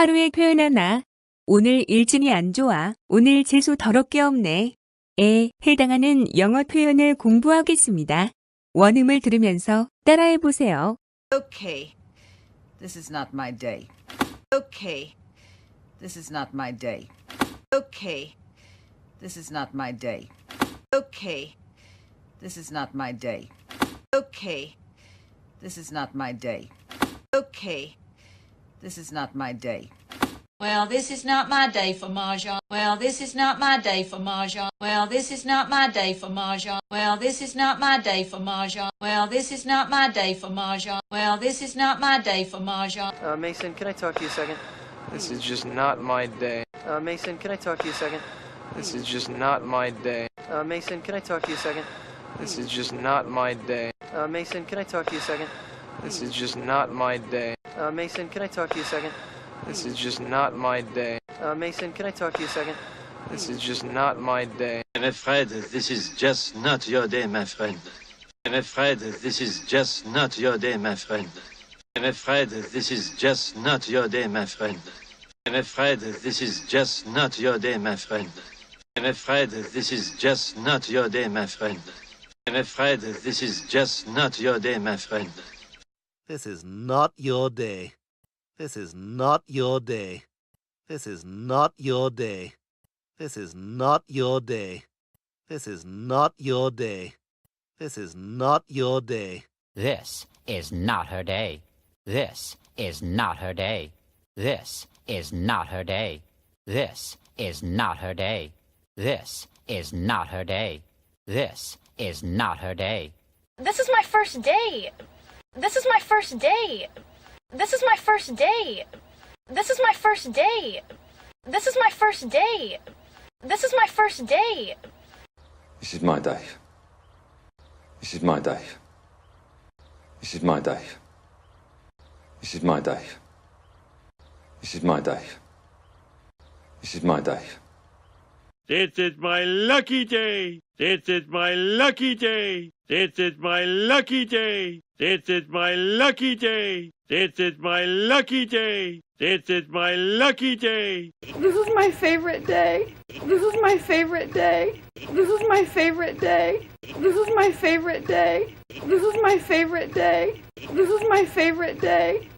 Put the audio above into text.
하루의 표현 하나. 오늘 일진이 안 좋아. 오늘 재수 더럽게 없네. 에 해당하는 영어 표현을 공부하겠습니다. 원음을 들으면서 따라해 보세요. Okay. This is not my day. Okay. This is not my day. Okay. This is not my day. Okay. This is not my day. Okay. This is not my day. Okay. This is not my day. Well, this is not my day for Mahjong. Well, this is not my day for Mahjong. Well, this is not my day for Mahjong. Well, this is not my day for Mahjong. Well, this is not my day for Mahjong. Well, this is not my day for Mahjong. Uh, Mason, can I talk to you a second? This is just not my day. Uh, Mason, can I talk to you a second? This is just not my day. Uh, Mason, can I talk to you a second? This is just not my day. Uh, Mason, can I talk to you a second? This is just not my day. Uh, Mason, can I talk to you a second? This is just not my day. Uh, Mason, can I talk to you a second? This is just not my day. I'm afraid this is just not your day, my friend. I'm afraid this is just not your day, my friend. I'm afraid this is just not your day, my friend. I'm afraid this is just not your day, my friend. I'm afraid this is just not your day, my friend. I'm afraid this is just not your day, my friend. This is not your day. This is not your day. This is not your day. This is not your day. This is not your day. This is not your day. This is not her day. This is not her day. This is not her day. This is not her day. This is not her day. This is not her day. This is my first day. This is my first day. This is my first day. This is my first day. This is my first day. This is my first day. This is my day. This is my day. This is my day. This is my day. This is my day. This is my day. This is my lucky day. This is my lucky day. This is my lucky day. This is my lucky day. This is my lucky day. This is my lucky day. This is my favorite day. This is my favorite day. This is my favorite day. This is my favorite day. This is my favorite day. This is my favorite day.